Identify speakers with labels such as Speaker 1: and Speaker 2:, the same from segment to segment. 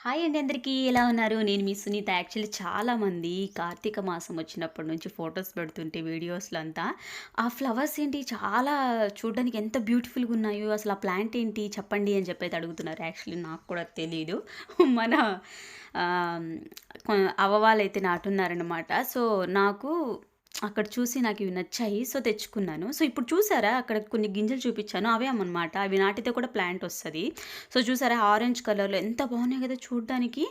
Speaker 1: Hi అండి అందరికీ. ఎలా ఉన్నారు? నేను మీ సునీత. యాక్చువల్లీ చాలామంది కార్తీక మాసం వచ్చినప్పటి నుంచి ఫొటోస్ పెడుతుంటే వీడియోస్లో అంతా ఆ ఫ్లవర్స్ ఏంటి? చాలా చూడడానికి ఎంత బ్యూటిఫుల్గా ఉన్నాయో అసలు ఆ ప్లాంట్ ఏంటి? చెప్పండి అని చెప్పి అడుగుతున్నారు. యాక్చువల్లీ నాకు కూడా తెలియదు మన అవవాళ్ళు అయితే నాటున్నారనమాట సో నాకు అక్కడ చూసి నాకు ఇవి నచ్చాయి సో తెచ్చుకున్నాను. సో ఇప్పుడు చూసారా అక్కడ కొన్ని గింజలు చూపించాను అవే అన్నమాట అవి నాటితే కూడా ప్లాంట్ వస్తుంది. సో చూసారా ఆరెంజ్ కలర్లో ఎంత బాగున్నాయి కదా చూడడానికి.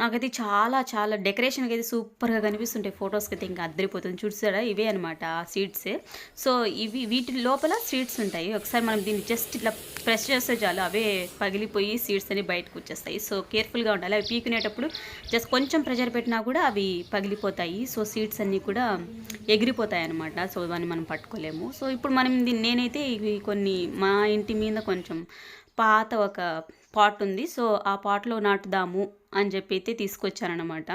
Speaker 1: నాకైతే చాలా చాలా డెకరేషన్కి అయితే సూపర్గా కనిపిస్తుంటాయి. ఫొటోస్కి అయితే ఇంకా అద్దరిపోతుంది. చూసారా? ఇవే అనమాట సీడ్స్ సో ఇవి వీటి లోపల సీడ్స్ ఉంటాయి. ఒకసారి మనం దీన్ని జస్ట్ ఇట్లా ప్రెస్ చేస్తే చాలు. అవే పగిలిపోయి సీడ్స్ అని బయటకు వచ్చేస్తాయి. సో కేర్ఫుల్గా ఉండాలి. అవి పీకునేటప్పుడు జస్ట్ కొంచెం ప్రెషర్ పెట్టినా కూడా అవి పగిలిపోతాయి. సో సీడ్స్ అన్నీ కూడా ఎగిరిపోతాయి అనమాట సో ఇవన్నీ మనం పట్టుకోలేము. సో ఇప్పుడు మనం దీన్ని నేనైతే ఇవి కొన్ని మా ఇంటి మీద కొంచెం పాత ఒక పాట్ ఉంది సో ఆ పాట్లో నాటుదాము అని చెప్పి అయితే తీసుకొచ్చానమాట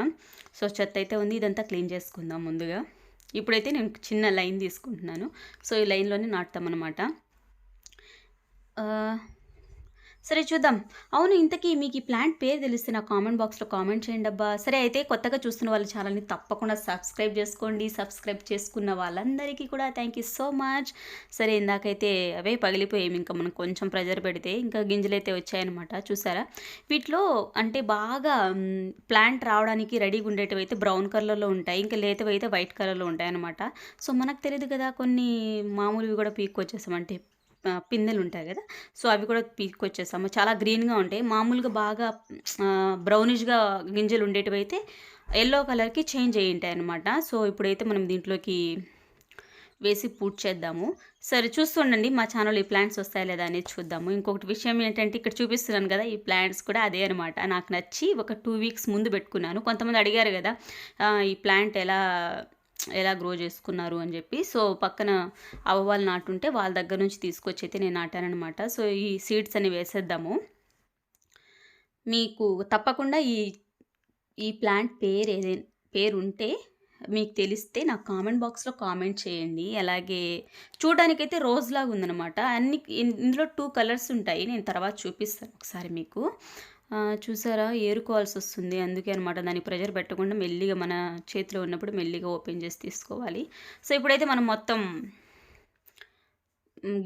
Speaker 1: సో చెత్త అయితే ఉంది. ఇదంతా క్లీన్ చేసుకుందాం ముందుగా. ఇప్పుడైతే నేను చిన్న లైన్ తీసుకుంటున్నాను. సో ఈ లైన్లోనే నాటుతామన్నమాట. సరే చూద్దాం. అవును ఇంతకీ మీకు ఈ ప్లాంట్ పేరు తెలిస్తే నా కామెంట్ బాక్స్లో కామెంట్ చేయండి అబ్బా. సరే అయితే కొత్తగా చూస్తున్న వాళ్ళ ఛానల్ని తప్పకుండా సబ్స్క్రైబ్ చేసుకోండి. సబ్స్క్రైబ్ చేసుకున్న వాళ్ళందరికీ కూడా థ్యాంక్ యూ సో మచ్. సరే ఇందాకైతే అవే పగిలిపోయాయి. ఇంకా మనం కొంచెం ప్రెజర్ పెడితే ఇంకా గింజలు అయితే వచ్చాయన్నమాట. చూసారా? వీటిలో అంటే బాగా ప్లాంట్ రావడానికి రెడీగా ఉండేటివి అయితే బ్రౌన్ కలర్లో ఉంటాయి. ఇంకా లేతవి అయితే వైట్ కలర్లో ఉంటాయి అనమాట సో మనకు తెలియదు కదా కొన్ని మామూలువి కూడా పీక్ వచ్చేసామంటే పిందెలు ఉంటాయి కదా. సో అవి కూడా పీక్కొచ్చేసాము చాలా గ్రీన్గా ఉంటాయి. మామూలుగా బాగా బ్రౌనిష్గా గింజలు ఉండేటివి అయితే ఎల్లో కలర్కి చేంజ్ అయ్యి ఉంటాయి అనమాట సో ఇప్పుడైతే మనం దీంట్లోకి వేసి పూర్తి చేద్దాము. సరే చూస్తుండండి మా ఛానల్ ఈ ప్లాంట్స్ వస్తాయా లేదా అనేది చూద్దాము. ఇంకొకటి విషయం ఏంటంటే ఇక్కడ చూపిస్తున్నాను కదా ఈ ప్లాంట్స్ కూడా అదే అనమాట నాకు నచ్చి ఒక టూ వీక్స్ ముందు పెట్టుకున్నాను. కొంతమంది అడిగారు కదా ఈ ప్లాంట్ ఎలా ఎలా గ్రో చేసుకున్నారు అని చెప్పి సో పక్కన అవ్వవాళ్ళు నాటుంటే వాళ్ళ దగ్గర నుంచి తీసుకొచ్చి అయితే నేను నాటానమాట సో ఈ సీడ్స్ అని వేసేద్దాము. మీకు తప్పకుండా ఈ ఈ ప్లాంట్ పేరు ఏదైనా పేరు ఉంటే మీకు తెలిస్తే నాకు కామెంట్ బాక్స్లో కామెంట్ చేయండి. అలాగే చూడడానికైతే రోజ్లాగా ఉందనమాట అన్ని ఇందులో టూ కలర్స్ ఉంటాయి. నేను తర్వాత చూపిస్తాను ఒకసారి మీకు. చూసారా? ఏరుకోవాల్సి వస్తుంది అందుకే అనమాట దానికి ప్రెషర్ పెట్టకుండా మెల్లిగా మన చేతిలో ఉన్నప్పుడు మెల్లిగా ఓపెన్ చేసి తీసుకోవాలి. సో ఇప్పుడైతే మనం మొత్తం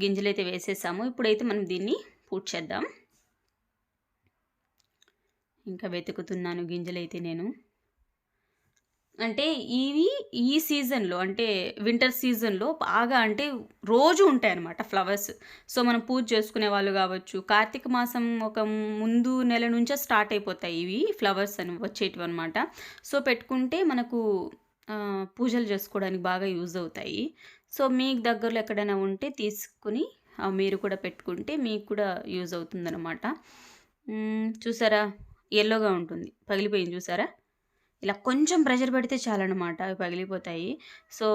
Speaker 1: గింజలు అయితే వేసేసాము. ఇప్పుడైతే మనం దీన్ని పూర్తి చేద్దాం. ఇంకా వెతుకుతున్నాను గింజలైతే నేను. అంటే ఇవి ఈ సీజన్లో అంటే వింటర్ సీజన్లో బాగా అంటే రోజు ఉంటాయి అన్నమాట ఫ్లవర్స్. సో మనం పూజ చేసుకునే వాళ్ళు కావచ్చు కార్తీక మాసం ఒక ముందు నెల నుంచే స్టార్ట్ అయిపోతాయి ఇవి ఫ్లవర్స్ అని వచ్చేటివి అనమాట సో పెట్టుకుంటే మనకు పూజలు చేసుకోవడానికి బాగా యూజ్ అవుతాయి. సో మీకు దగ్గరలో ఎక్కడైనా ఉంటే తీసుకుని మీరు కూడా పెట్టుకుంటే మీకు కూడా యూజ్ అవుతుందన్నమాట. చూసారా? ఎల్లోగా ఉంటుంది. పగిలిపోయింది చూసారా? ఇలా కొంచెం ప్రెషర్ పెడితే చాలన్నమాట అవి పగిలిపోతాయి. సో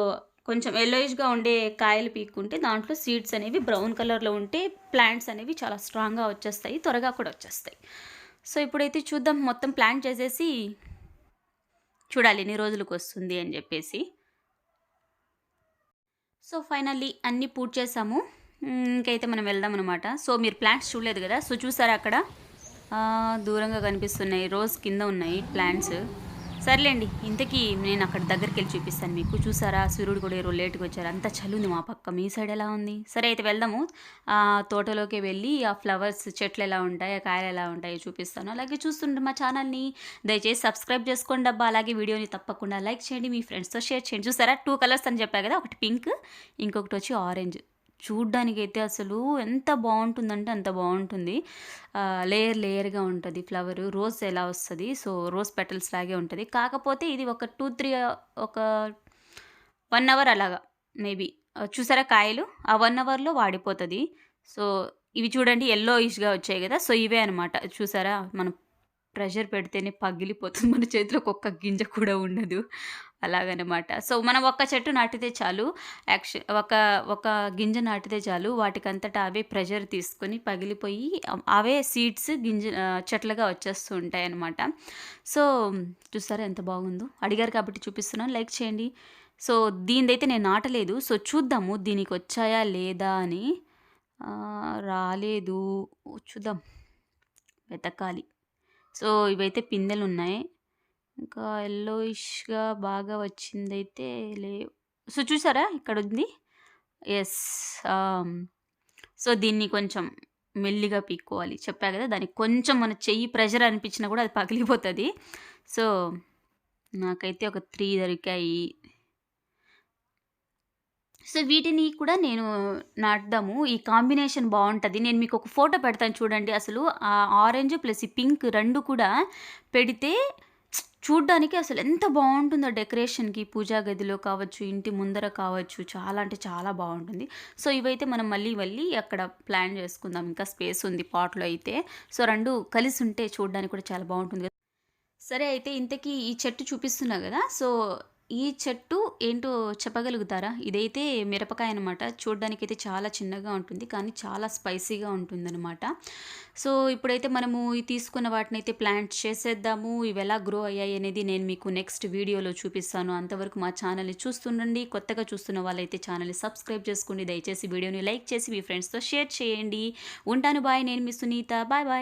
Speaker 1: కొంచెం ఎల్లోయిష్గా ఉండే కాయలు పీక్కుంటే దాంట్లో సీడ్స్ అనేవి బ్రౌన్ కలర్లో ఉంటే ప్లాంట్స్ అనేవి చాలా స్ట్రాంగ్గా వచ్చేస్తాయి త్వరగా కూడా వచ్చేస్తాయి. సో ఇప్పుడైతే చూద్దాం మొత్తం ప్లాంట్ చేసేసి చూడాలి ఎన్ని రోజులకు వస్తుంది అని చెప్పేసి. సో ఫైనల్లీ అన్నీ పూర్తి చేసాము. ఇంకైతే మనం వెళ్దాం అనమాట సో మీరు ప్లాంట్స్ చూడలేదు కదా సో చూసారా అక్కడ? దూరంగా కనిపిస్తున్నాయి రోజ్ కింద ఉన్నాయి ప్లాంట్స్ సర్లేండి ఇంతకీ నేను అక్కడ దగ్గరికి వెళ్ళి చూపిస్తాను మీకు. చూసారా? సూర్యుడు కూడా ఈరోజు లేట్గా వచ్చారు. అంత చలి ఉంది మా పక్క. మీ సైడ్ ఎలా ఉంది? సరే అయితే వెళ్దాము. ఆ తోటలోకి వెళ్ళి ఆ ఫ్లవర్స్ చెట్లు ఎలా ఉంటాయి ఆ కాయలు ఎలా ఉంటాయో చూపిస్తాను. అలాగే చూస్తుంటే మా ఛానల్ని దయచేసి సబ్స్క్రైబ్ చేసుకోండి అబ్బా. అలాగే వీడియోని తప్పకుండా లైక్ చేయండి మీ ఫ్రెండ్స్తో షేర్ చేయండి. చూసారా? టూ కలర్స్ అని చెప్పా కదా ఒకటి పింక్ ఇంకొకటి వచ్చి ఆరెంజ్. చూడ్డానికైతే అసలు ఎంత బాగుంటుందంటే అంత బాగుంటుంది. లేయర్ లేయర్గా ఉంటుంది ఫ్లవర్. రోజ్ ఎలా వస్తుంది? సో రోజ్ పెటల్స్ లాగే ఉంటుంది. కాకపోతే ఇది ఒక టూ త్రీ ఒక వన్ అవర్ అలాగా మేబీ. చూసారా కాయలు? ఆ వన్ అవర్లో వాడిపోతుంది. సో ఇవి చూడండి ఎల్లో ఇష్గా వచ్చాయి కదా. సో ఇవే అనమాట చూసారా? మనం ప్రెషర్ పెడితేనే పగిలిపోతుంది. మన చేతిలో ఒక్క గింజ కూడా ఉండదు. అలాగనమాట. సో మనం ఒక్క చెట్టు నాటితే చాలు. యాక్చు ఒక ఒక గింజ నాటితే చాలు. వాటికంతటా అవే ప్రెషర్ తీసుకొని పగిలిపోయి అవే సీడ్స్ గింజ చెట్లుగా వచ్చేస్తూ ఉంటాయి అనమాట సో చూసారా ఎంత బాగుందో? అడిగారు కాబట్టి చూపిస్తున్నాను. లైక్ చేయండి. సో దీనిదైతే నేను నాటలేదు. సో చూద్దాము దీనికి వచ్చాయా లేదా అని. రాలేదు. చూద్దాం. వెతకాలి. సో ఇవైతే పిందెలు ఉన్నాయి ఇంకా ఎల్లోయిష్గా బాగా వచ్చిందైతే లేవు. సో చూసారా ఇక్కడ ఉంది ఎస్ um, సో దీన్ని కొంచెం మెల్లిగా పీక్కోవాలి. చెప్పా కదా దానికి కొంచెం మన చెయ్యి ప్రెషర్ అనిపించినా కూడా అది పగిలిపోతుంది సో నాకైతే ఒక త్రీ దొరికాయి. సో వీటిని కూడా నేను నాటుదాము. ఈ కాంబినేషన్ బాగుంటుంది నేను మీకు ఒక ఫోటో పెడతాను చూడండి. అసలు ఆ ఆరెంజ్ ప్లస్ ఈ పింక్ రెండు కూడా పెడితే చూడ్డానికి అసలు ఎంత బాగుంటుందో డెకరేషన్‌కి పూజా గదిలో కావచ్చు, ఇంటి ముందర కావచ్చు. చాలా అంటే చాలా బాగుంటుంది సో ఇవైతే మనం మళ్ళీ మళ్ళీ అక్కడ ప్లాన్ చేసుకుందాం. ఇంకా స్పేస్ ఉంది పాట్‌లో అయితే. సో రెండు కలిసి ఉంటే చూడ్డానికి కూడా చాలా బాగుంటుంది సరే అయితే ఇంతకీ ఈ చెట్టు చూపిస్తున్నా కదా సో ఈ చెట్టు ఏంటో చెప్పగలుగుతారా? ఇదైతే మిరపకాయ అనమాట. అయితే చాలా చిన్నగా ఉంటుంది. కానీ చాలా స్పైసీగా ఉంటుందనమాట. సో ఇప్పుడైతే మనము ఈ తీసుకున్న అయితే ప్లాంట్ చేసేద్దాము. ఇవి ఎలా గ్రో అయ్యాయి అనేది నేను మీకు నెక్స్ట్ వీడియోలో చూపిస్తాను. అంతవరకు మా ఛానల్‌ని చూస్తుండండి. కొత్తగా చూస్తున్న వాళ్ళైతే ఛానల్‌ని సబ్స్క్రైబ్ చేసుకోండి. దయచేసి వీడియోని లైక్ చేసి మీ ఫ్రెండ్స్‌తో షేర్ చేయండి. ఉంటాను బాయ్. నేను మీ సునీత. Bye bye.